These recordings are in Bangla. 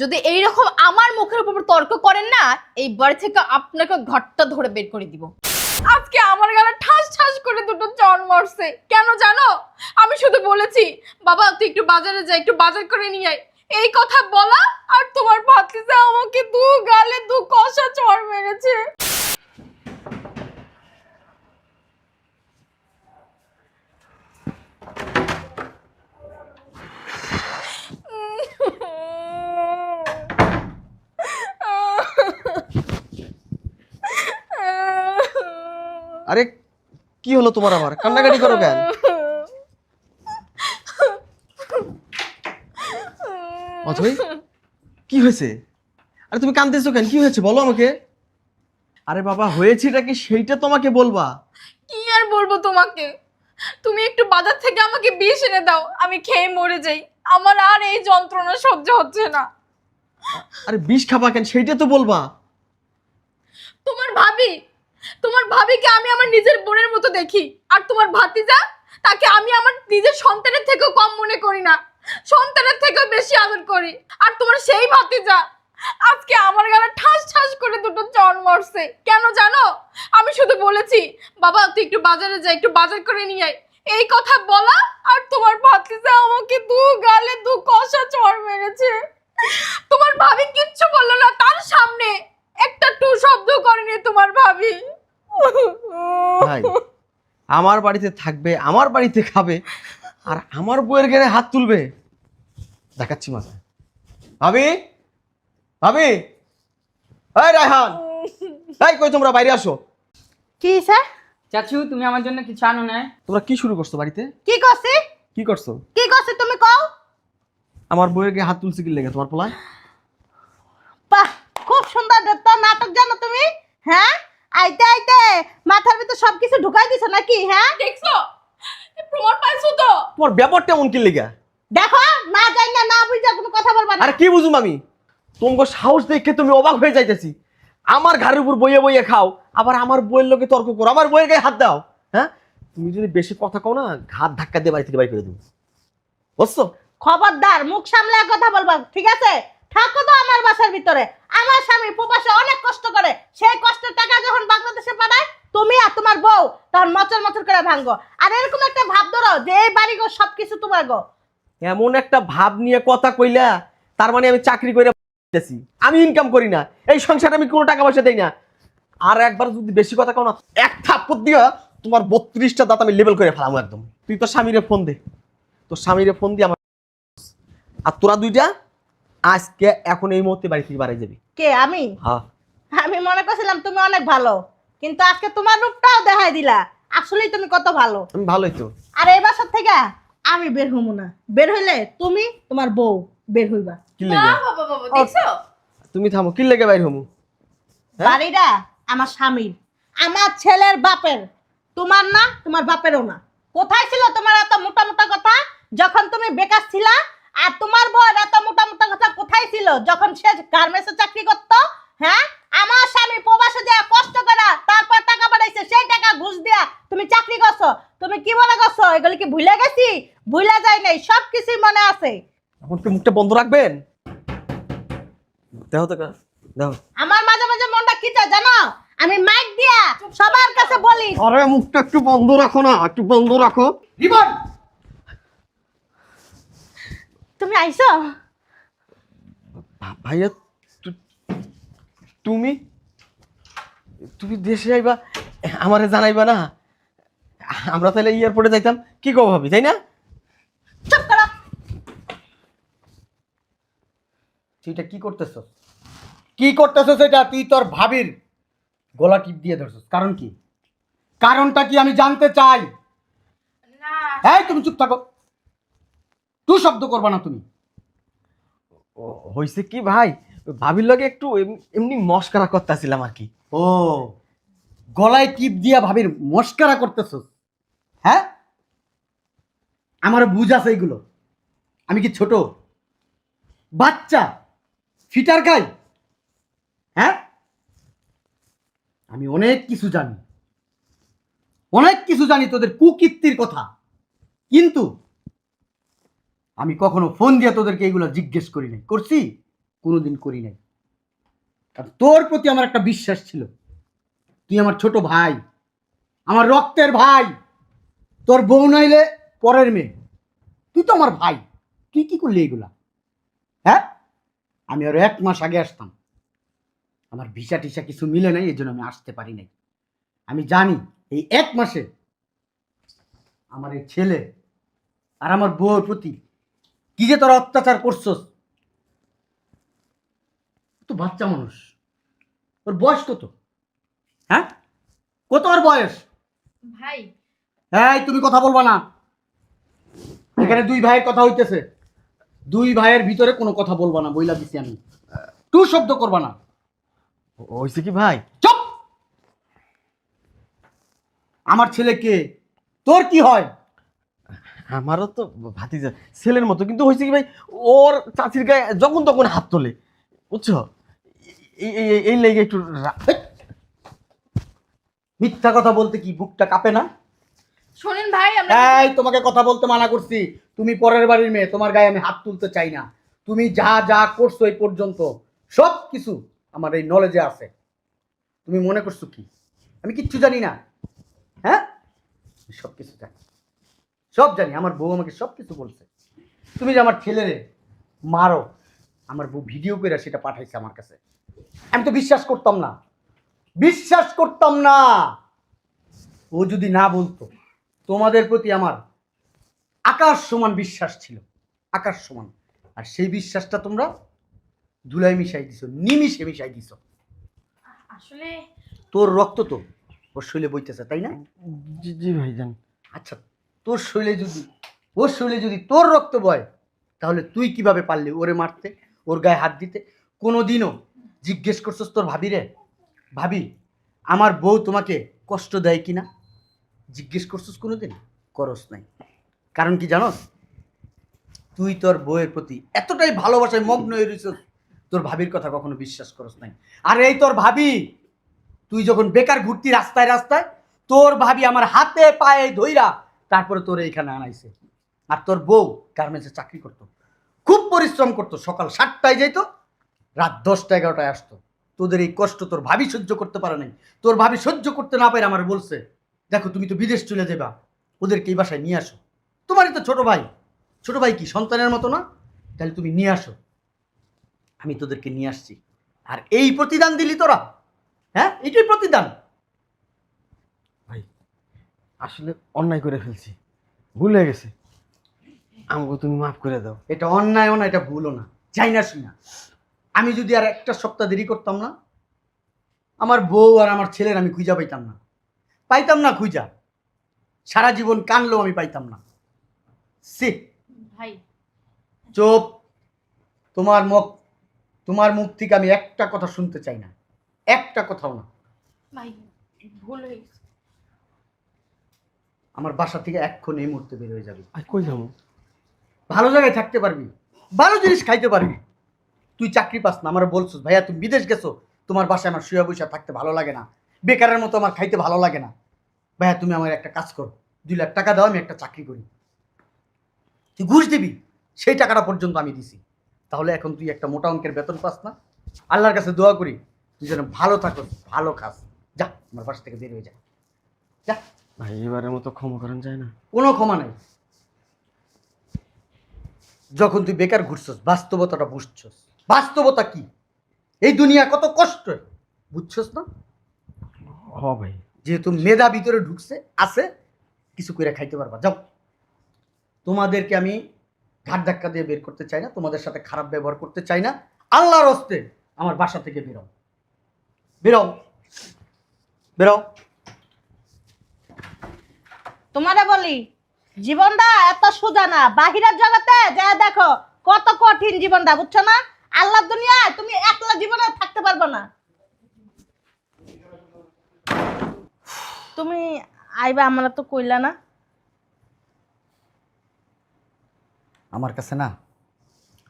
যদি এইরকম আমার মুখের উপর তর্ক করেন না, এই বাড়ি থেকে আপনাকে ঘরটা ধরে বের করে দিব। আজকে আমার গালা ঠাস ঠাস করে দুটো চর মরছে। কেন জানো? আমি শুধু বলেছি, বাবা, তুই একটু বাজারে যা, একটু বাজার করে নিয়ে আয়। এই কথা বলা আর তোমার ভাতিজা আমাকে দু গালে দু কষা চর মেরেছে। আরে কি হলো তোমার আবার? কান্নাকাটি করো কেন? অথই কি হয়েছে? আরে তুমি কাঁদতেছো কেন? কি হয়েছে? বলো আমাকে। আরে বাবা হয়েছেটা কি? সেইটা তোমাকে বলবা। কি আর বলব তোমাকে? তুমি একটু বাজার থেকে আমাকে বিষ এনে দাও আমি খেয়ে মরে যাই। আমার আর এই যন্ত্রণা সহ্য হচ্ছে না। আরে বিষ খাবা কেন? সেইটা তো বলবা। তোমার ভাবি তোমার ভাবিকে আমি আমার নিজের বোনের মতো দেখি। আর তোমার ভাতিজা, তাকে আমি আমার নিজের সন্তানের থেকেও কম মনে করি না। সন্তানের থেকেও বেশি আদর করি। আর তোমার সেই ভাতিজা, আজকে আমার গালে ঠাস ঠাস করে দুটো চর মরছে। কেন জানো? আমি শুধু বলেছি, বাবা, তুই একটু বাজারে যা, একটু বাজার করে নিয়ে আয়। এই কথা বলা, আর তোমার ভাতিজা আমাকে দু গালে দু কষা চর মেরেছে। তোমার ভাবি কিচ্ছু বলল না, তার সামনে একটা টু শব্দ করেনি তোমার ভাবি। ভাই আমার বাড়িতে থাকবে আমার বাড়িতে খাবে আর আমার বইয়ের গেলে হাত তুলবে। দেখাচ্ছি মাথা ভাবি? ভাবি? এই রায়হান। এই কই তোমরা? বাইরে আসো। কি স্যার? চাচু তুমি আমার জন্য কিছু আনো না তোমরা কি শুরু করছ বাড়িতে? কি করছি? কি করছ? কি করছি তুমি কও। আমার বইয়ের গায়ে হাত তুলছে কি লেগে তোমার পোলায় বাহ খুব সুন্দর তো নাটক জানো তুমি হ্যাঁ আইতে আইতে মাথার ভিতর সবকিছু ঢুকাই দিছো নাকি হ্যাঁ? দেখছ? এ প্রমাণ পাইছো তো? তোমার ব্যাপারটা এমন কি লেগে? দেখো না যাই না না বুঝা কোনো কথা বলবা না। আরে কি বুঝুম আমি? তোমাকে সাহস দেখে তুমি অবাক হয়ে যাইতেছি। আমার ঘরের উপর বইয়ে বইয়ে খাও আবার আমার বইয়ের লোকে তর্ক করো আমার বইয়ের গায়ে হাত দাও হ্যাঁ? তুমি যদি বেশি কথা কও না ঘাত ধাক্কা দিয়ে বাড়ি থেকে বাড়ি করে দেবো। বুঝছ? খবরদার মুখ সামলে কথা বলবা ঠিক আছে? থাকো তো আমার বাসার ভিতরে। আমার স্বামী প্রবাসে অনেক কষ্ট করে। সেই কষ্টের টাকা যখন বাংলাদেশে পাঠায়, তুমি আর তোমার বউ তখন মচর মচর করে ভাঙ্গো আর এরকম একটা ভাব ধরো যে এই বাড়ি গো সবকিছু তোমার গো এমন একটা ভাব নিয়ে কথা কইলা, তার মানে আমি চাকরি করে দিতেছি। আমি ইনকাম করি না। এই সংসারে আমি কোনো টাকা পয়সা দেই না। আর একবার যদি বেশি কথা কও না, এক থাপ্পড় দিয়া তোমার বত্রিশটা দাঁত আমি লেভেল করে ফেলাম একদম। তুই তোর স্বামীরে ফোন দে। তোর স্বামীরে ফোন দিয়ে আমার আর তোরা দুইটা আজকে এখন এই মুহূর্তে বাড়ি থেকে বাড়াই যাবি। কে আমি? হ্যাঁ। আমি মনে করছিলাম তুমি অনেক ভালো কিন্তু আজকে তোমার রূপটাও দেখাই দিলা। আসলেই তুমি কত ভালো। আমি ভালোই তো। আর এই বাসার থেকে আমি বের হব না। বের হইলে তুমি তোমার বউ বের হইবা। কি লেগে? বাবা বাবা দেখছ? তুমি থামো কি লেগে বাইর হমু? হ্যাঁ? বাড়িটা আমার স্বামীর। আমার ছেলের বাপের। তোমার না তোমার বাপেরও না। কোথায় ছিল তোমার এত মোটা মোটা কথা? যখন তুমি বেকার ছিলা আর তোমার বউয়ের এত মোটা মোটা কথা কোথায় ছিল? যখন সে গার্মেন্টসে চাকরি করতো হ্যাঁ? আমার স্বামী প্রবাসে যায় কষ্ট করে তারপর টাকা পাঠাইছে সেই টাকা ঘুষ দিয়া তুমি চাকরি করছ। তুমি কি মনে করছ? এগুলি কি ভুলে গেছি? ভুলে যায় নাই সব কিছুই মনে আছে। এখন কি মুখটা বন্ধ রাখবেন? দেখো তো দেখো। আমার মাঝে মাঝে মনটা কি চায় জানো? আমি মাইক দিয়া সবার কাছে বলি। আরে মুখটা একটু বন্ধ রাখো না একটু বন্ধ রাখো। রিবন! তুমি আইছো ভাইয়া তুমি? তুমি দেশে আইবা আমারে জানাইবা না? আমরা তাহলে এয়ারপোর্টে যাইতাম। কি কব ভাবি তাই না? চুপ করো। সেটা কি করতেছ? কি করতেছ সেটা তুই তোর ভাবির গলা টিপ দিয়ে ধরছিস। কারণ কি? কারণটা কি আমি জানতে চাই? হ্যাঁ তুমি চুপ থাকো। তুই শব্দ করবা না তুমি। ও, হইছে কি ভাই? ভাবির লগে একটু এমনি মস্করা করতেছিলাম আর কি। ও গলায় টিপ দিয়া ভাবির মস্কারা করতেছ হ্যাঁ? আমার বুঝ আছে এগুলো। আমি কি ছোট? বাচ্চা? ফিটার গাই? হ্যাঁ? আমি অনেক কিছু জানি। অনেক কিছু জানি তোদের কুকীর্তির কথা। কিন্তু আমি কখনো ফোন দিয়ে তোদেরকে এগুলো জিজ্ঞেস করি নাই। করছি? কোনোদিন করি নাই। কারণ তোর প্রতি আমার একটা বিশ্বাস ছিল। তুই আমার ছোট ভাই। আমার রক্তের ভাই। তোর বউ নাইলে পরের মেয়ে। তুই তো আমার ভাই। তুই কি করলি এগুলা? হ্যাঁ? আমি আরও এক মাস আগে আসতাম। আমার ভিসা টিসা কিছু মিলে নাই এই জন্য আমি আসতে পারি নাই। আমি জানি এই এক মাসে আমার এই ছেলে আর আমার বউর প্রতি কি যে তোরা অত্যাচার করছস? তো বাচ্চা মানুষ। ওর বয়স কত? হ্যাঁ? কত ওর বয়স? ভাই। এই তুমি কথা বলবা না। এখানে দুই ভাইয়ের কথা হইতেছে। দুই ভাইয়ের ভিতরে কোনো কথা বলবা না বইলা দিছি আমি। টু শব্দ করবা না। হয়েছে কি ভাই? চুপ! আমার ছেলে কে তোর কি হয়? আমারও তো ভাতিজা ছেলের মতো কিন্তু হয়েছে কি ভাই ওর চাচির গায়ে যখন তখন হাত তোলে বুঝছ? এই- এই- এই- এই লেগে একটু মিথ্যা কথা বলতে কি বুকটা কাঁপে না? শোনেন ভাই আমরা এই তোমাকে কথা বলতে মানা করছি। তুমি পরের বাড়ির মেয়ে তোমার গায়ে আমি হাত তুলতে চাই না। তুমি যা যা করছ এই পর্যন্ত সব কিছু আমার এই নলেজে আছে। তুমি মনে করছ কি? আমি কিচ্ছু জানি না। হ্যাঁ? সব কিছু জানি। সব জানি আমার বউ আমাকে সব কিছু বলছে। তুমি যে আমার ছেলেরে মারো আমার বউ ভিডিও করে সেটা পাঠাইছে আমার কাছে। আমি তো বিশ্বাস করতাম না। বিশ্বাস করতাম না। ও যদি না বলতো তোমাদের প্রতি আমার আকাশ সমান বিশ্বাস ছিল আকাশ সমান। আর সেই বিশ্বাসটা তোমরা ধুলাই মিশাই দিছো নিমিশে মিশাই দিছো। আসলে তোর রক্ত তো ওর শৈলে বইতেছে তাই না? জি জি ভাই জান আচ্ছা তোর শৈলে যদি, ওর শৈলে যদি তোর রক্ত বয়, তাহলে তুই কীভাবে পারলি ওরে মারতে, ওর গায়ে হাত দিতে? কোনো দিনও জিজ্ঞেস করছস তোর ভাবি রে? ভাবি, আমার বউ তোমাকে কষ্ট দেয় কি না জিজ্ঞেস করছস কোনো দিন করস নাই। কারণ কি জানোস? তুই তোর বউয়ের প্রতি এতটাই ভালোবাসায় মগ্ন হয়ে রয়েছস, তোর ভাবির কথা কখনো বিশ্বাস করস নাই। আর এই তোর ভাবি, তুই যখন বেকার ঘুরতি রাস্তায় রাস্তায়, তোর ভাবি আমার হাতে পায়ে ধইরা তারপরে তোর এইখানে আনাইছে। আর তোর বউ গার্মেন্টসে চাকরি করতো। খুব পরিশ্রম করতো, সকাল সাতটায় যেত রাত দশটা এগারোটায় আসতো। তোদের এই কষ্ট তোর ভাবি সহ্য করতে পারে নাই। তোর ভাবি সহ্য করতে না পারে আমার বলছে, দেখো, তুমি তো বিদেশ চলে যাবা, ওদেরকে এই বাসায় নিয়ে আসো। তোমারই তো ছোট ভাই। ছোট ভাই কি, সন্তানের মতো না? তাহলে তুমি নিয়ে আসো। আমি তোদেরকে নিয়ে আসছি। আর এই প্রতিদান দিলি তোরা। হ্যাঁ? এটাই প্রতিদান। আসলে অন্যায় করে ফেলছি। ভুল হয়ে গেছে। আমাকে তুমি মাফ করে দাও। এটা অন্যায়ও না এটা ভুলও না। যাই না শুনা। আমি যদি আর একটা সপ্তাহ দেরি করতাম না আমার বউ আর আমার ছেলের আমি খুঁজা পাইতাম না। পাইতাম না খুঁজা। সারা জীবন কানলেও আমি পাইতাম না। সে ভাই। চোপ। তোমার মুখ তোমার মুখ থেকে আমি একটা কথা শুনতে চাই না। একটা কথাও না। ভাই ভুল হয়ে গেছে। আমার বাসা থেকে এক্ষণ এই মুহূর্তে বের হয়ে যাবে। আর কই যাব? ভালো জায়গায় থাকতে পারবি ভালো জিনিস খাইতে পারবি। তুই চাকরি পাস না আমার বলছিস ভাইয়া তুমি বিদেশ গেছো তোমার বাসায় আমার শুয়ে বসে থাকতে ভালো লাগে না। বেকারের মতো আমার খাইতে ভালো লাগে না। ভাইয়া তুমি আমার একটা কাজ করো দুই লাখ টাকা দাও আমি একটা চাকরি করি। তুই ঘুষ দিবি সেই টাকাটা পর্যন্ত আমি দিছি। তাহলে এখন তুই একটা মোটা অঙ্কের বেতন পাস না। আল্লাহর কাছে দোয়া করি তুই যেন ভালো থাকো ভালো খাস। যা আমার বাসা থেকে বের হয়ে যা। যা। ভাই এবারের মতো ক্ষমা করেন যায় না। কোনো ক্ষমা নাই। যখন তুই বেকার ঘুরছস বাস্তবতাটা বুঝছস। বাস্তবতা কি? এই দুনিয়া কত কষ্ট বুঝছস না? হ ভাই। যেহেতু মেধা ভিতরে ঢুকছে আছে কিছু করে খাইতে পারবা। যাও। তোমাদেরকে আমি ঘাট ধাক্কা দিয়ে বের করতে চাই না তোমাদের সাথে খারাপ ব্যবহার করতে চাই না। আল্লাহর হস্তে আমার বাসা থেকে বেরো। বেরো। বেরো। তোমারে বলি, জীবনটা এত সোজা না। বাহিরের জগতে যা দেখো, কত কঠিন জীবনটা, বুঝছ না? আল্লাহ দুনিয়ায় তুমি একলা জীবনে থাকতে পারবে না। তুমি আইবা, আমরা তো কইলা না। আমার কাছে না,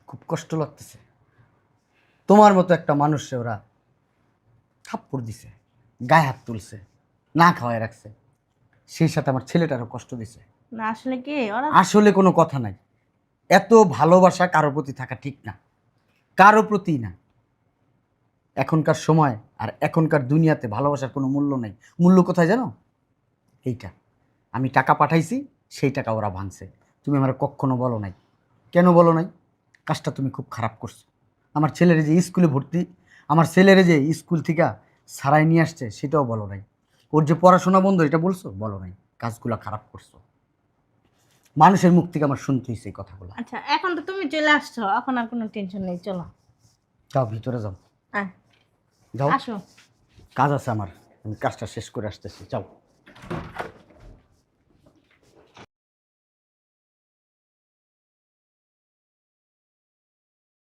খুব কষ্ট লাগতেছে। তোমার মতো একটা মানুষে ওরা থাপ্পড় দিছে, গায়ে হাত তুলছে, না খাওয়ায় রাখছে। সেই সাথে আমার ছেলেটারও কষ্ট দিছে। না আসলে কি? ওরা আসলে কোনো কথা নাই। এত ভালোবাসা কারোর প্রতি থাকা ঠিক না। কারও প্রতি না। এখনকার সময় আর এখনকার দুনিয়াতে ভালোবাসার কোনো মূল্য নেই। মূল্য কোথায় জানো? এইটা। আমি টাকা পাঠাইছি সেই টাকা ওরা ভাঙছে। তুমি আমার কখনো বলো নাই। কেন বলো নাই? কাজটা তুমি খুব খারাপ করছ। আমার ছেলের যে স্কুলে ভর্তি আমার ছেলের যে স্কুল থেকে সারাই নিয়ে আসছে সেটাও বলো নাই। ওর যে পড়াশোনা বন্ধ এটা বলছো? বলো নাই কাজগুলো খারাপ করছ। মানুষের মুখ থেকে আমার শুনতে হয়েছে এই কথাগুলো। আচ্ছা এখন তো তুমি চলে আসছো এখন আর কোনো টেনশন নেই চলো। যাও ভিতরে যাও। হ্যাঁ। যাও। আসো। কাজ আছে আমার আমি কাজটা শেষ করে আসতেছি যাও।